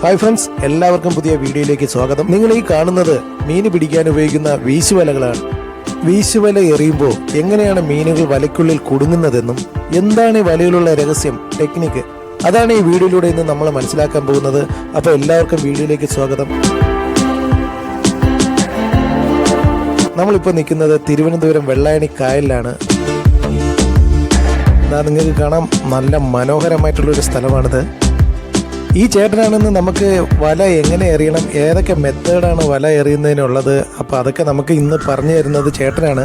Hi friends എല്ലാവർക്കും പുതിയ വീഡിയോയിലേക്ക് സ്വാഗതം. നിങ്ങൾ ഈ കാണുന്നത് മീൻ പിടിക്കാൻ ഉപയോഗിക്കുന്ന വീശുവലകളാണ്. വീശുവല എറിയുമ്പോൾ എങ്ങനെയാണ് മീനുകൾ വലയ്ക്കുള്ളിൽ കുടുങ്ങുന്നതെന്നും എന്താണ് ഈ വലയിലുള്ള രഹസ്യം ടെക്നിക്ക് അതാണ് ഈ വീഡിയോയിലൂടെ ഇന്ന് നമ്മൾ മനസ്സിലാക്കാൻ പോകുന്നത്. അപ്പോൾ എല്ലാവർക്കും വീഡിയോയിലേക്ക് സ്വാഗതം. നമ്മളിപ്പോൾ നിൽക്കുന്നത് തിരുവനന്തപുരം വെള്ളായണി കായലിലാണ്. നിങ്ങൾക്ക് കാണാം നല്ല മനോഹരമായിട്ടുള്ളൊരു സ്ഥലമാണിത്. ഈ ചേട്ടനാണെന്ന് നമുക്ക് വല എങ്ങനെ എറിയണം? ഏതൊക്കെ മെത്തേഡാണ് വല എറിയുന്നതിനുള്ളത്? അപ്പോൾ അതൊക്കെ നമുക്ക് ഇന്ന് പറഞ്ഞു തരുന്നത് ചേട്ടനാണ്.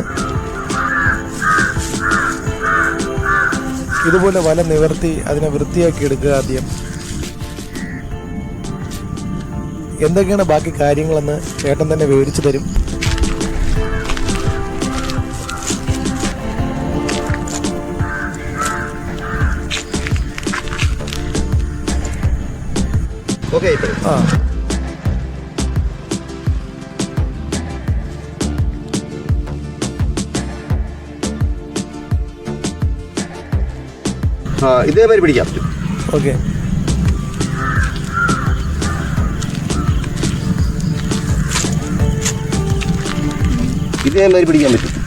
ഇതുപോലെ വല നിവർത്തി അതിനെ വൃത്തിയാക്കി എടുക്കുക ആദ്യം. എന്തൊക്കെയാണ് ബാക്കി കാര്യങ്ങളെന്ന് ചേട്ടൻ തന്നെ വിവരിച്ചു തരും. Okay pero. ആ ആ ഇതേമാതിരി പിടിക്കാം. ഓക്കെ ഇതേമാതിരി പിടിക്കാൻ പറ്റും?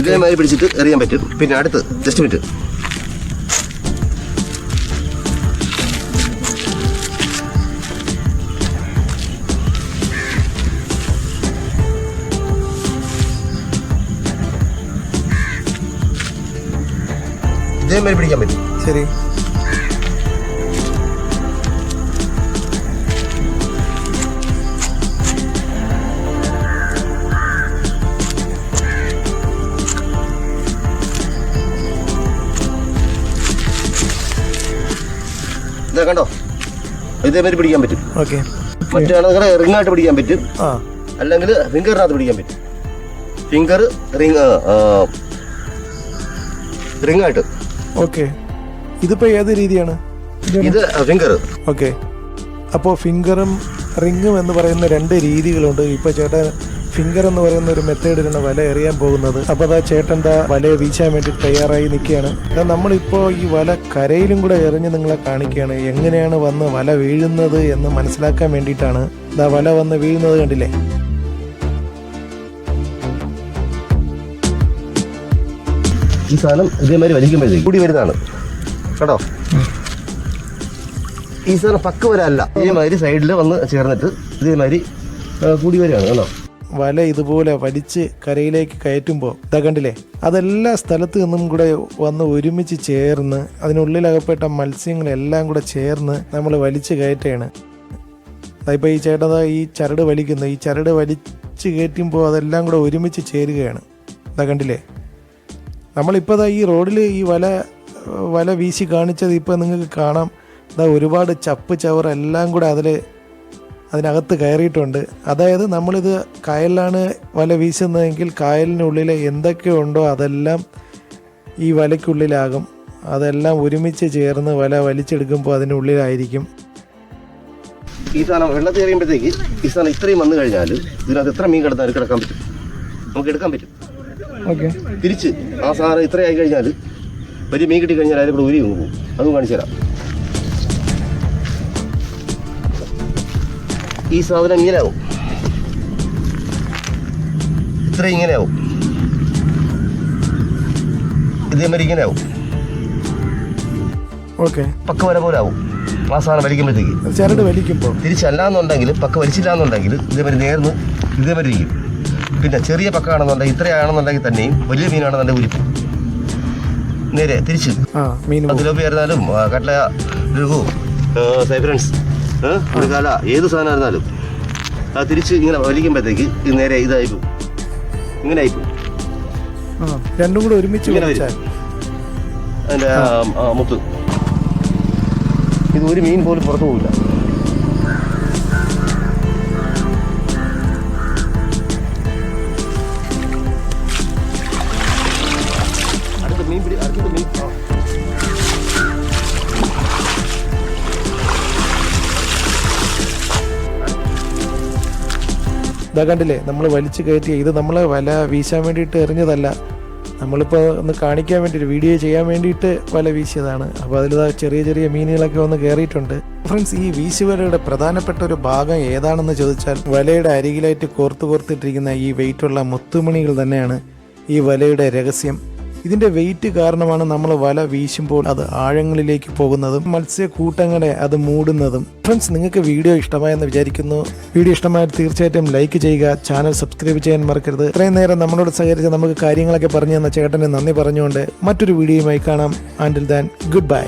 ഇതേമാതിരി പിടിച്ചിട്ട് എറിയാൻ പറ്റും. പിന്നെ അടുത്ത് ജസ്റ്റ് മിനിറ്റ് ഇതേമാതിരി പിടിക്കാൻ പറ്റും. ശരി. ഇതാ കണ്ടോ? ഇതേമാതിരി പിടിക്കാൻ പറ്റും. ഓക്കെ. മറ്റാണെങ്കിൽ റിങ്ങായിട്ട് പിടിക്കാൻ പറ്റും. അല്ലെങ്കിൽ ഫിംഗറിനകത്ത് പിടിക്കാൻ പറ്റും. ഫിംഗർ റിംഗ് റിങ്ങായിട്ട് ഓക്കെ. ഇതിപ്പോ ഏത് രീതിയാണ്? ഇത് ഫിംഗർ ഓക്കെ. അപ്പോ ഫിംഗറും റിങ്ങും എന്ന് പറയുന്ന രണ്ട് രീതികളുണ്ട്. ഇപ്പോൾ ചേട്ടൻ ഫിംഗർ എന്ന് പറയുന്ന ഒരു മെത്തേഡിലാണ് വല എറിയാൻ പോകുന്നത്. അപ്പോൾ അതാ ചേട്ടൻ വലയെ വല വീശാൻ വേണ്ടി തയ്യാറായി നിൽക്കുകയാണ്. ദാ നമ്മളിപ്പോൾ ഈ വല കരയിലും കൂടെ എറിഞ്ഞ് നിങ്ങളെ കാണിക്കുകയാണ്. എങ്ങനെയാണ് വന്ന് വല വീഴുന്നത് എന്ന് മനസ്സിലാക്കാൻ വേണ്ടിയിട്ടാണ് ഇതാ വല വന്ന് വീഴുന്നത് കണ്ടില്ലേ? ഈ സാധനം ഇതേമാതിരി വലിക്കുമ്പോഴത്തേക്ക് കൂടി വരുന്നതാണ്. കേട്ടോ ഈ സാധനം പക്ക വരല്ല. ഇതേമാതിരി സൈഡിൽ വന്ന് ചേർന്നിട്ട് ഇതേമാതിരി കൂടി വരികയാണ്. കേട്ടോ വല ഇതുപോലെ വലിച്ച് കരയിലേക്ക് കയറ്റുമ്പോൾ ഇതാ കണ്ടില്ലേ? അതെല്ലാ സ്ഥലത്ത് നിന്നും കൂടെ വന്ന് ഒരുമിച്ച് ചേർന്ന് അതിനുള്ളിലകപ്പെട്ട മത്സ്യങ്ങളെല്ലാം കൂടെ ചേർന്ന് നമ്മൾ വലിച്ച് കയറ്റുകയാണ്. അതിപ്പോൾ ഈ ചേട്ടൻ ഈ ചരട് വലിക്കുന്നു. ഈ ചരട് വലിച്ച് കയറ്റുമ്പോൾ അതെല്ലാം കൂടെ ഒരുമിച്ച് ചേരുകയാണ്. ഇതാ കണ്ടില്ലേ? നമ്മളിപ്പോൾ ഈ റോഡിൽ ഈ വല വല വീശി കാണിച്ചത് ഇപ്പോൾ നിങ്ങൾക്ക് കാണാം. ഇതാ ഒരുപാട് ചപ്പ് ചവർ എല്ലാം കൂടെ അതിൽ അതിനകത്ത് കയറിയിട്ടുണ്ട്. അതായത് നമ്മളിത് കായലിലാണ് വല വീശുന്നതെങ്കിൽ കായലിനുള്ളിൽ എന്തൊക്കെയുണ്ടോ അതെല്ലാം ഈ വലയ്ക്കുള്ളിലാകും. അതെല്ലാം ഒരുമിച്ച് ചേർന്ന് വല വലിച്ചെടുക്കുമ്പോൾ അതിനുള്ളിലായിരിക്കും. ഈ സാധനം വെള്ളത്തിൽ ഈ സാധനം ഇത്രയും വന്നു കഴിഞ്ഞാൽ ഇതിനകത്ത് എത്ര മീൻ കിടന്നാലും കിടക്കാൻ പറ്റും. നമുക്ക് എടുക്കാൻ പറ്റും. തിരിച്ച്. ആ സാർ ഇത്രയായി കഴിഞ്ഞാൽ വലിയ മീൻ കിട്ടി കഴിഞ്ഞാൽ അതിൽ കൂടെ ഉരി പോകും. അതും കാണിച്ചു തരാം. ഈ സാധനം ഇങ്ങനെയാവും. ഇത്ര ഇങ്ങനെ ആവും ഇതേമാതിരി ഇങ്ങനെയാവും. ഓക്കെ. പക്ക വര പോലെ ആവും. ആ സാധനം വലിക്കുമ്പോഴത്തേക്ക്. ചരട് വലിക്കുമ്പോൾ. തിരിച്ചല്ലാന്നുണ്ടെങ്കിൽ പക്ക വലിച്ചില്ല എന്നുണ്ടെങ്കിൽ ഇതേമാതിരി നേർന്ന് ഇതേമാതിരി ഇരിക്കും. പിന്നെ ചെറിയ പക്ക ആണെന്നുണ്ടെങ്കിൽ ഇത്രയാണെന്നുണ്ടെങ്കിൽ തന്നെയും വലിയ മീനാണെന്നുണ്ടെങ്കിൽ ഉരുപ്പ് നേരെ തിരിച്ച്. അതിലോപ്പി ആയിരുന്നാലും കട്ട കട്ല രഘു സൈബ്രൻസ് ഒരു കാല ഏത് സാധനം ആയിരുന്നാലും ആ തിരിച്ച് ഇങ്ങനെ വലിക്കുമ്പോഴത്തേക്ക് ഇത് നേരെ ഇതായി പോകും ഇങ്ങനെ ആയി പോകും രണ്ടും കൂടെ ഒരുമിച്ച് ഇങ്ങനെ അതിന്റെ മുത്ത്. ഇത് ഒരു മീൻ പോലും പുറത്തു പോകില്ല പിടി അടുത്ത മീൻ ആ. ഇതാ കണ്ടില്ലേ നമ്മൾ വലിച്ചു കയറ്റിയ ഇത് നമ്മൾ വല വീശാൻ വേണ്ടിയിട്ട് എറിഞ്ഞതല്ല. നമ്മളിപ്പോൾ ഒന്ന് കാണിക്കാൻ വേണ്ടി ഒരു വീഡിയോ ചെയ്യാൻ വേണ്ടിയിട്ട് വല വീശിയതാണ്. അപ്പോൾ അതിൽ ചെറിയ ചെറിയ മീനുകളൊക്കെ വന്ന് കയറിയിട്ടുണ്ട് ഫ്രണ്ട്സ് ഈ വീശുവലയുടെ പ്രധാനപ്പെട്ട ഒരു ഭാഗം ഏതാണെന്ന് ചോദിച്ചാൽ വലയുടെ അരികിലായിട്ട് കോർത്ത് കോർത്തിട്ടിരിക്കുന്ന ഈ വെയിറ്റുള്ള മുത്തുമണികൾ തന്നെയാണ് ഈ വലയുടെ രഹസ്യം. ഇതിന്റെ വെയിറ്റ് കാരണമാണ് നമ്മൾ വല വീശുമ്പോൾ അത് ആഴങ്ങളിലേക്ക് പോകുന്നതും മത്സ്യക്കൂട്ടങ്ങളെ അത് മൂടുന്നതും. ഫ്രണ്ട്സ് നിങ്ങൾക്ക് വീഡിയോ ഇഷ്ടമായെന്ന് വിചാരിക്കുന്നു. വീഡിയോ ഇഷ്ടമായാൽ തീർച്ചയായിട്ടും ലൈക്ക് ചെയ്യുക ചാനൽ സബ്സ്ക്രൈബ് ചെയ്യാൻ മറക്കരുത്. ഇത്രയും നേരം നമ്മളോട് സഹകരിച്ച് നമുക്ക് കാര്യങ്ങളൊക്കെ പറഞ്ഞു തന്ന ചേട്ടന് നന്ദി പറഞ്ഞുകൊണ്ട് മറ്റൊരു വീഡിയോയുമായി കാണാം. ആൻഡിൽ ദാൻ ഗുഡ് ബൈ